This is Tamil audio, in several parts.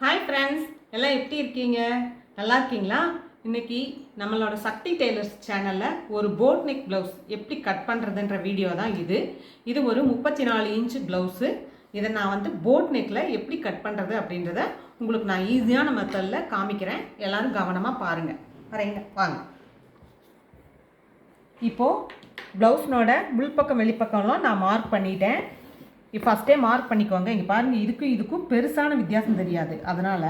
ஹாய் ஃப்ரெண்ட்ஸ் எல்லாம் எப்படி இருக்கீங்க? நல்லா இருக்கீங்களா? இன்னைக்கு நம்மளோட சக்தி டெய்லர்ஸ் சேனலில் ஒரு போட் நெக் ப்ளவுஸ் எப்படி கட் பண்ணுறதுன்ற வீடியோ தான் இது. இது ஒரு முப்பத்தி நாலு இன்ச்சு ப்ளவுஸு இதை நான் வந்து போட் நெக்கில் எப்படி கட் பண்ணுறது அப்படின்றத உங்களுக்கு நான் ஈஸியான மெத்தடில் காமிக்கிறேன். எல்லாரும் கவனமாக பாருங்கள் வரீங்க வாங்க. இப்போது ப்ளவுஸ்னோட உள்பக்கம் வெளிப்பக்கம்லாம் நான் மார்க் பண்ணிட்டேன். ஃபஸ்ட்டே மார்க் பண்ணிக்கோங்க. இங்கே பாருங்கள் இதுக்கும் இதுக்கும் பெருசான வித்தியாசம் தெரியாது. அதனால்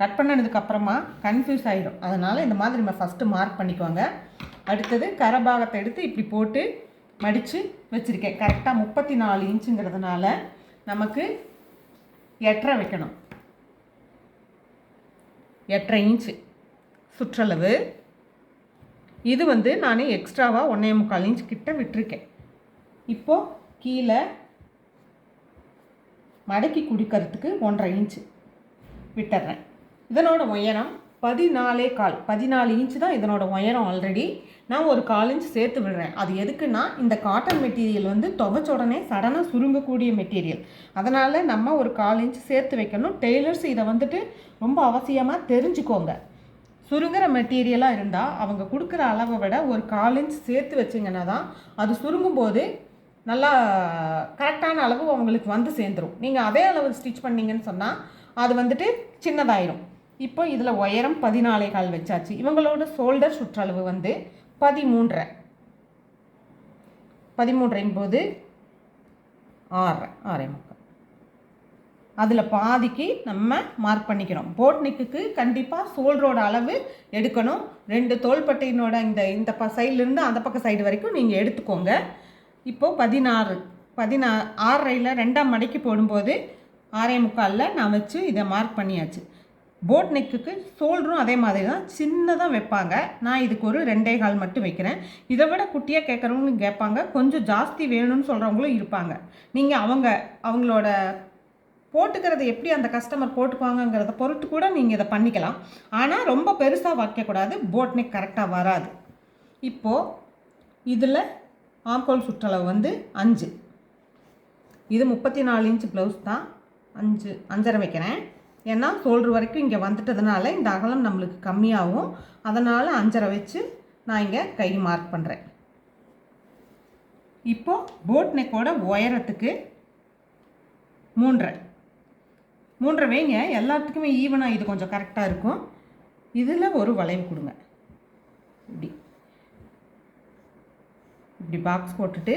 கட் பண்ணினதுக்கப்புறமா கன்ஃபியூஸ் ஆகிடும் அதனால் இந்த மாதிரி நம்ம ஃபஸ்ட்டு மார்க் பண்ணிக்கோங்க. அடுத்தது கரபாகத்தை எடுத்து இப்படி போட்டு மடித்து வச்சுருக்கேன். கரெக்டாக முப்பத்தி நாலு இன்ச்சுங்கிறதுனால நமக்கு எட்டரை வைக்கணும். எட்டரை இன்ச்சு சுற்றளவு. இது வந்து நான் எக்ஸ்ட்ராவாக ஒன்றே முக்கால் இன்ச் கிட்ட விட்டுருக்கேன். இப்போது கீழே மடக்கி குடிக்கிறதுக்கு ஒன்றரை இன்ச்சு விட்டுறேன் இதனோட உயரம் பதினாலே கால் பதினாலு இன்ச்சு தான் இதனோட உயரம் ஆல்ரெடி நான் ஒரு கால் இன்ச் சேர்த்து விடுறேன். அது எதுக்குன்னா இந்த காட்டன் மெட்டீரியல் வந்து துவைச்ச உடனே சடனாக சுருங்கக்கூடிய மெட்டீரியல் அதனால் நம்ம ஒரு கால் இன்ச் சேர்த்து வைக்கணும். டெய்லர்ஸ் இதை வந்துட்டு ரொம்ப அவசியமாக தெரிஞ்சுக்கோங்க. சுருங்குற மெட்டீரியலாக இருந்தால் அவங்க கொடுக்குற அளவை விட ஒரு கால் இன்ச் சேர்த்து வச்சிங்கன்னா தான் அது சுருங்கும் போது நல்லா கரெக்டான அளவு அவங்களுக்கு வந்து சேர்ந்துடும் நீங்கள் அதே அளவு ஸ்டிச் பண்ணீங்கன்னு சொன்னால் அது வந்துட்டு சின்னதாயிரும். இப்போ இதில் உயரம் பதினாலே கால் வச்சாச்சு. இவங்களோட ஷோல்டர் சுற்றளவு வந்து பதிமூன்றரை. பதிமூன்றையும் போது ஆறரை ஆறே முக்கால். அதில் பாதிக்கு நம்ம மார்க் பண்ணிக்கிறோம். போட் நெக்குக்கு கண்டிப்பாக சோல்டரோட அளவு எடுக்கணும். ரெண்டு தோள்பட்டையினோட இந்த இந்த ப சைட்லேருந்து அந்த பக்கம் சைடு வரைக்கும் நீங்கள் எடுத்துக்கோங்க. இப்போது பதினாறு. பதினா ஆறரையில் ரெண்டாம் மடைக்கு போடும்போது ஆறே முக்காலில் நான் வச்சு இதை மார்க் பண்ணியாச்சு. போட் நெக்குக்கு ஷோல்டரும் அதே மாதிரி தான் சின்னதாக வைப்பாங்க. நான் இதுக்கு ஒரு ரெண்டே கால் மட்டும் வைக்கிறேன். இதை விட குட்டியாக கேட்குறவங்களும் கேட்பாங்க. கொஞ்சம் ஜாஸ்தி வேணும்னு சொல்கிறவங்களும் இருப்பாங்க. நீங்கள் அவங்க அவங்களோட போட்டுக்கிறத எப்படி அந்த கஸ்டமர் போட்டுக்குவாங்கங்கிறத பொறுத்து கூட நீங்கள் இதை பண்ணிக்கலாம். ஆனால் ரொம்ப பெருசாக வைக்கக்கூடாது. போட் நெக் கரெக்டாக வராது. இப்போது இதில் ஆம்கோல் சுற்றளவு வந்து அஞ்சு. இது முப்பத்தி நாலு இன்ச் ப்ளவுஸ் தான். அஞ்சு அஞ்சரை வைக்கிறேன். ஏன்னா ஷோல்டர் வரைக்கும் இங்கே வந்துட்டதுனால இந்த அகலம் நம்மளுக்கு கம்மியாகும். அதனால் அஞ்சரை வச்சு நான் இங்கே கை மார்க் பண்ணுறேன் இப்போது போட் நெக்கோட உயரத்துக்கு மூன்றரை. மூன்றரை வைங்க. எல்லாத்துக்குமே ஈவனாக இது கொஞ்சம் கரெக்டாக இருக்கும். இதில் ஒரு வளைவு கொடுங்க. இப்படி. இப்படி பாக்ஸ் போட்டுட்டு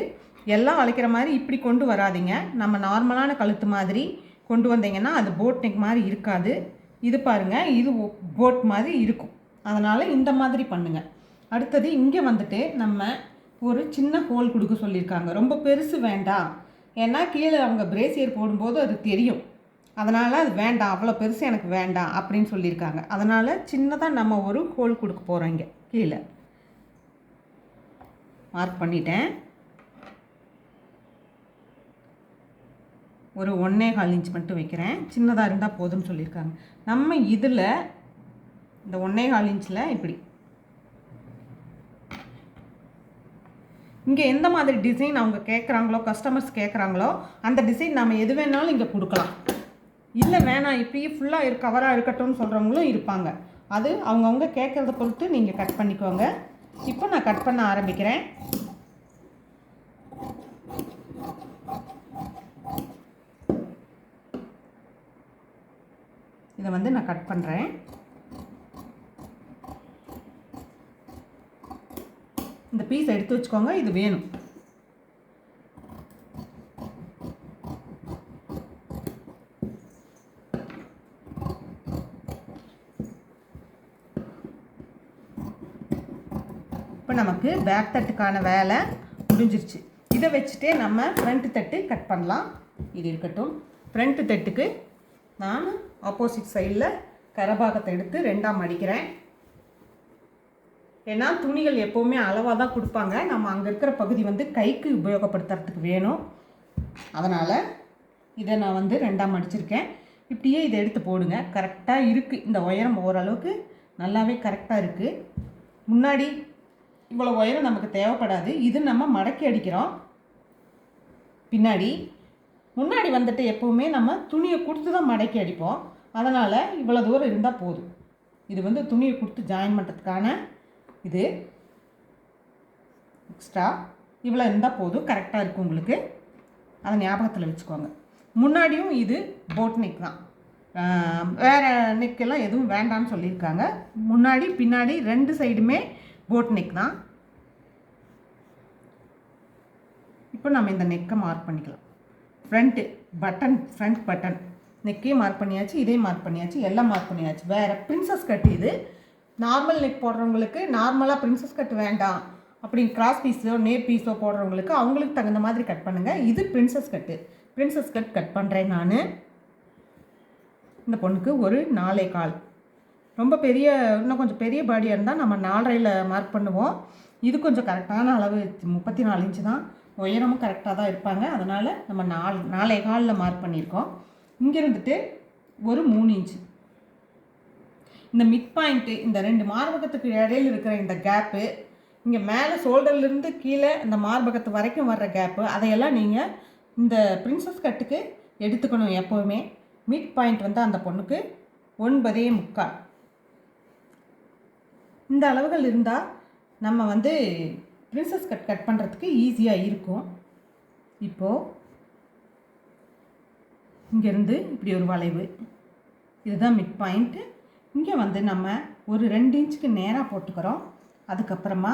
எல்லாம் வளைக்கிற மாதிரி இப்படி கொண்டு வராதீங்க. நம்ம நார்மலான கழுத்து மாதிரி கொண்டு வந்தீங்கன்னா அது போட் நெக் மாதிரி இருக்காது. இது பாருங்கள் இது போட் மாதிரி இருக்கும். அதனால் இந்த மாதிரி பண்ணுங்கள் அடுத்தது இங்கே வந்துட்டு நம்ம ஒரு சின்ன ஹோல் கொடுக்க சொல்லியிருக்காங்க. ரொம்ப பெருசு வேண்டாம். ஏன்னா கீழே அவங்க பிரேசியர் போடும்போது அது தெரியும். அதனால் அது வேண்டாம் அவ்வளோ பெருசு எனக்கு வேண்டாம் அப்படின்னு சொல்லியிருக்காங்க. அதனால் சின்னதாக நம்ம ஒரு ஹோல் கொடுக்க போகிறோம் இங்கே கீழே. மார்க் பண்ணிட்டேன். ஒரு ஒன்றே கால் இன்ச் மட்டும் வைக்கிறேன். சின்னதாக இருந்தால் போதும்னு சொல்லியிருக்காங்க. நம்ம இதில் இந்த ஒன்றே கால் இன்ச்சில் இப்படி. இங்கே எந்த மாதிரி டிசைன் அவங்க கேட்குறாங்களோ கஸ்டமர்ஸ் கேட்குறாங்களோ அந்த டிசைன் நம்ம எது வேணாலும் இங்கே கொடுக்கலாம். இல்லை வேணாம் இப்படியே ஃபுல்லாக இரு கவராக இருக்கட்டும்னு சொல்கிறவங்களும் இருப்பாங்க. அது அவங்கவுங்க கேட்குறத பொறுத்து நீங்கள் கட் பண்ணிக்கோங்க. இப்போ நான் கட் பண்ண ஆரம்பிக்கிறேன். இதை வந்து நான் கட் பண்ணுறேன் இந்த பீஸ் எடுத்து வச்சுக்கோங்க இது வேணும். நமக்கு பேக் தட்டுக்கான வேலை முடிஞ்சிருச்சு. இதை வச்சுட்டே நம்ம ஃப்ரண்ட் தட்டு கட் பண்ணலாம். இது இருக்கட்டும். ஃப்ரண்ட் தட்டுக்கு நான் ஆப்போசிட் சைடில் கரபாகத்தை எடுத்து ரெண்டாம் அடிக்கிறேன். ஏன்னா துணிகள் எப்போவுமே அளவாக தான் கொடுப்பாங்க. நம்ம அங்கே இருக்கிற பகுதி வந்து கைக்கு உபயோகப்படுத்துறதுக்கு வேணும். அதனால் இதை நான் வந்து ரெண்டாம் அடிச்சிருக்கேன். இப்படியே இதை எடுத்து போடுங்க. கரெக்டாக இருக்குது இந்த உயரம் ஓரளவுக்கு நல்லாவே கரெக்டாக இருக்குது முன்னாடி இவ்வளோ உயரம் நமக்கு தேவைப்படாது. இது நம்ம மடக்கி அடிக்கிறோம். பின்னாடி. முன்னாடி வந்துட்டு எப்போவுமே நம்ம துணியை கொடுத்து தான் மடக்கி அடிப்போம். அதனால் இவ்வளோ தூரம் இருந்தால் போதும். இது வந்து துணியை கொடுத்து ஜாயின் பண்ணுறதுக்கான இது. எக்ஸ்ட்ரா இவ்வளோ இருந்தால் போதும். கரெக்டாக இருக்கும் உங்களுக்கு. அதை ஞாபகத்தில் வச்சுக்கோங்க. முன்னாடியும் இது போட் நெக் தான். வேறு நெக்கெல்லாம் எதுவும் வேண்டாம்னு சொல்லியிருக்காங்க. முன்னாடி பின்னாடி ரெண்டு சைடுமே போட் நெக் தான். இப்போ நம்ம இந்த நெக்கை மார்க் பண்ணிக்கலாம். ஃப்ரண்ட்டு பட்டன் ஃப்ரண்ட் பட்டன் நெக்கையும் மார்க் பண்ணியாச்சு இதையும் மார்க் பண்ணியாச்சு எல்லாம் மார்க் பண்ணியாச்சு. வேறு பிரின்சஸ் கட் இது. நார்மல் நெக் போடுறவங்களுக்கு நார்மலாக பிரின்சஸ் கட் வேண்டாம். அப்படி கிராஸ் பீஸோ நேர் பீஸோ போடுறவங்களுக்கு அவங்களுக்கு தகுந்த மாதிரி கட் பண்ணுங்கள் இது princess cut princess cut cut பண்ணுறேன் நான். இந்த பொண்ணுக்கு ஒரு நாலே கால். ரொம்ப பெரிய இன்னும் கொஞ்சம் பெரிய பாடியாக இருந்தால் நம்ம நாலரையில் மார்க் பண்ணுவோம். இது கொஞ்சம் கரெக்டான அளவு முப்பத்தி நாலு இன்ச்சு தான். உயரமும் கரெக்டாக தான் இருப்பாங்க. அதனால் நம்ம நாலு நாலே காலில் மார்க் பண்ணியிருக்கோம். இங்கே இருந்துட்டு ஒரு மூணு இன்ச்சு இந்த மிட் பாயிண்ட்டு இந்த ரெண்டு மார்பகத்துக்கு இடையில இருக்கிற இந்த கேப்பு இங்கே மேலே ஷோல்டர்லேருந்து கீழே இந்த மார்பகத்து வரைக்கும் வர்ற கேப்பு அதையெல்லாம் நீங்கள் இந்த பிரின்சஸ் கட்டுக்கு எடுத்துக்கணும் எப்போவுமே. மிட் பாயிண்ட் வந்து அந்த பொண்ணுக்கு ஒன்பதே முக்கால். இந்த அளவுகள் இருந்தால் நம்ம வந்து பிரின்சஸ் கட் கட் பண்ணுறதுக்கு ஈஸியாக இருக்கும். இப்போது இங்கேருந்து இப்படி ஒரு வளைவு. இதுதான் மிட் பாயிண்ட்டு இங்கே வந்து நம்ம ஒரு ரெண்டு இன்ச்சுக்கு நேராக போட்டுக்கிறோம். அதுக்கப்புறமா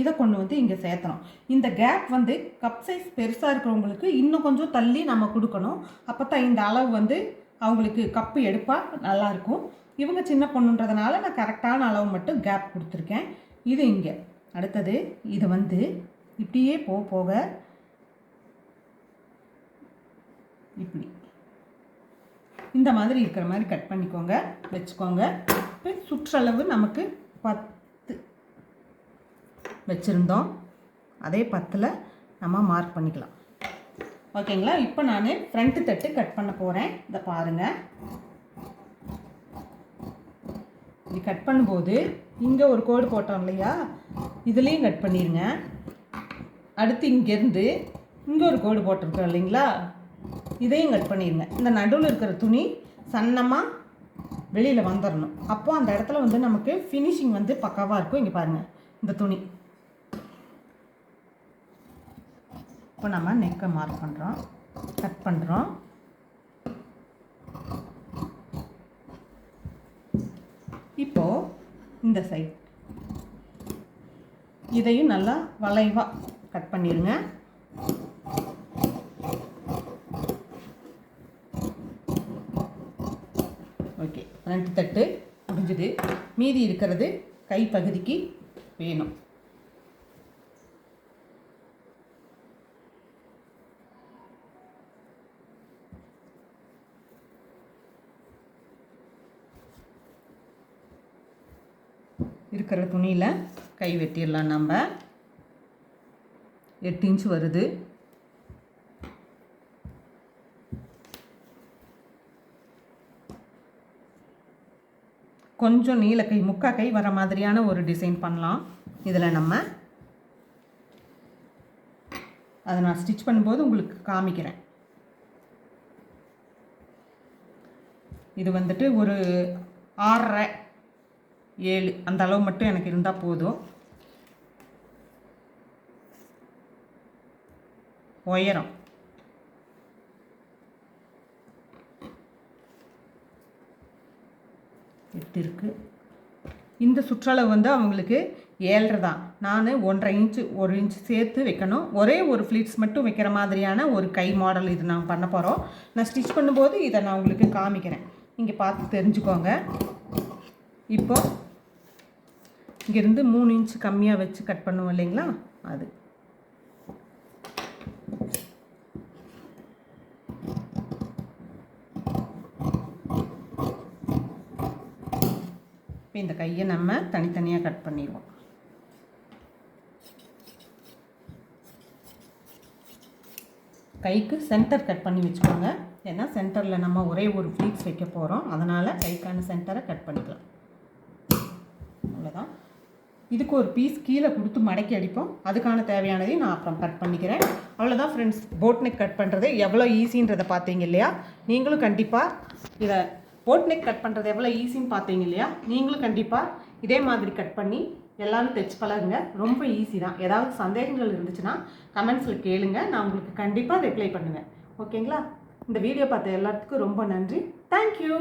இதை கொண்டு வந்து இங்கே சேர்த்துறோம் இந்த கேப் வந்து கப் சைஸ் பெருசாக இருக்கிறவங்களுக்கு இன்னும் கொஞ்சம் தள்ளி நம்ம கொடுக்கணும். அப்போ தான் இந்த அளவு வந்து அவங்களுக்கு கப்பு எடுப்பாக நல்லாயிருக்கும் இவங்க சின்ன பொண்ணுன்றதுனால நான் கரெக்டான அளவு மட்டும் கேப் கொடுத்துருக்கேன். இது இங்கே. அடுத்தது இது வந்து இப்படியே போக போக. இப்படி. இந்த மாதிரி இருக்கிற மாதிரி கட் பண்ணிக்கோங்க வச்சுக்கோங்க. இப்போ சுற்றளவு நமக்கு பத்து வச்சுருந்தோம். அதே பத்தில் நம்ம மார்க் பண்ணிக்கலாம். ஓகேங்களா இப்போ நான் ஃப்ரண்ட்டு தட்டு கட் பண்ண போகிறேன் இதை பாருங்கள் இது கட் பண்ணும்போது இங்கே ஒரு கோடு போட்டோம் இல்லையா? இதுலேயும் கட் பண்ணிடுங்க அடுத்து இங்கேருந்து இங்கே ஒரு கோடு போட்டிருக்கோம் இல்லைங்களா? இதையும் கட் பண்ணிடுங்க இந்த நடுவில் இருக்கிற துணி சன்னமாக வெளியில் வந்துடணும் அப்போது அந்த இடத்துல வந்து நமக்கு ஃபினிஷிங் வந்து பக்காவாக இருக்கும். இங்கே பாருங்கள் இந்த துணி. இப்போ நம்ம நெக்கை மார்க் பண்ணுறோம் கட் பண்ணுறோம் இப்போது இந்த சைட் இதையும் நல்லா வளைவாக கட் பண்ணிடுங்க ஓகே ரெண்டு தட்டு முடிஞ்சுது. மீதி இருக்கிறது கைப்பகுதிக்கு வேணும். இருக்கிற துணியில் கை வெட்டிடலாம் நம்ம. எட்டு இன்ச் வருது. கொஞ்சம் நீல கை முக்கா கை வர மாதிரியான ஒரு டிசைன் பண்ணலாம். இதில் நம்ம அதை நான் ஸ்டிச் பண்ணும்போது உங்களுக்கு காமிக்கிறேன். இது வந்துட்டு ஒரு ஆறரை ஏழு அந்த அளவு மட்டும் எனக்கு இருந்தால் போதும். உயரம். எட்டு இருக்குது இந்த சுற்றளவு வந்து அவங்களுக்கு ஏழரை தான். நான் ஒன்றரை இன்ச்சு ஒரு இன்ச் சேர்த்து வைக்கணும். ஒரே ஒரு ஃப்ளீட்ஸ் மட்டும் வைக்கிற மாதிரியான ஒரு கை மாடல் இது நான் பண்ண போகிறோம் நான் ஸ்டிச் பண்ணும்போது இதை நான் உங்களுக்கு காமிக்கிறேன். நீங்கள் பார்த்து தெரிஞ்சுக்கோங்க. இப்போ இங்கேருந்து மூணு இன்ச் கம்மியாக வச்சு கட் பண்ணுவோம் இல்லைங்களா? அது. இந்த கையை நம்ம தனித்தனியாக கட் பண்ணிடுவோம். கைக்கு சென்டர் கட் பண்ணி வச்சுக்கோங்க. ஏன்னா சென்டரில் நம்ம ஒரே ஒரு ஃப்ளீட்ஸ் வைக்க போகிறோம் அதனால் கைக்கான சென்டரை கட் பண்ணிக்கலாம். அவ்வளோதான் இதுக்கு ஒரு பீஸ் கீழே கொடுத்து மடக்கி அடிப்போம். அதுக்கான தேவையானதையும் நான் அப்புறம் கட் பண்ணிக்கிறேன். அவ்வளோதான் ஃப்ரெண்ட்ஸ் போட் நெக் கட் பண்ணுறது எவ்வளோ ஈஸின்றதை பார்த்தீங்க இல்லையா? நீங்களும் கண்டிப்பாக இதை போட் நெக் கட் பண்ணுறது எவ்வளோ ஈஸின்னு பார்த்தீங்க இல்லையா? நீங்களும் கண்டிப்பாக இதே மாதிரி கட் பண்ணி எல்லாரும் தைச்சு பழகுங்க. ரொம்ப ஈஸி தான். ஏதாவது சந்தேகங்கள் இருந்துச்சுன்னா கமெண்ட்ஸில் கேளுங்க. நான் உங்களுக்கு கண்டிப்பாக ரிப்ளை பண்ணுவேன். ஓகேங்களா இந்த வீடியோ பார்த்த எல்லாத்துக்கும் ரொம்ப நன்றி. தேங்க்யூ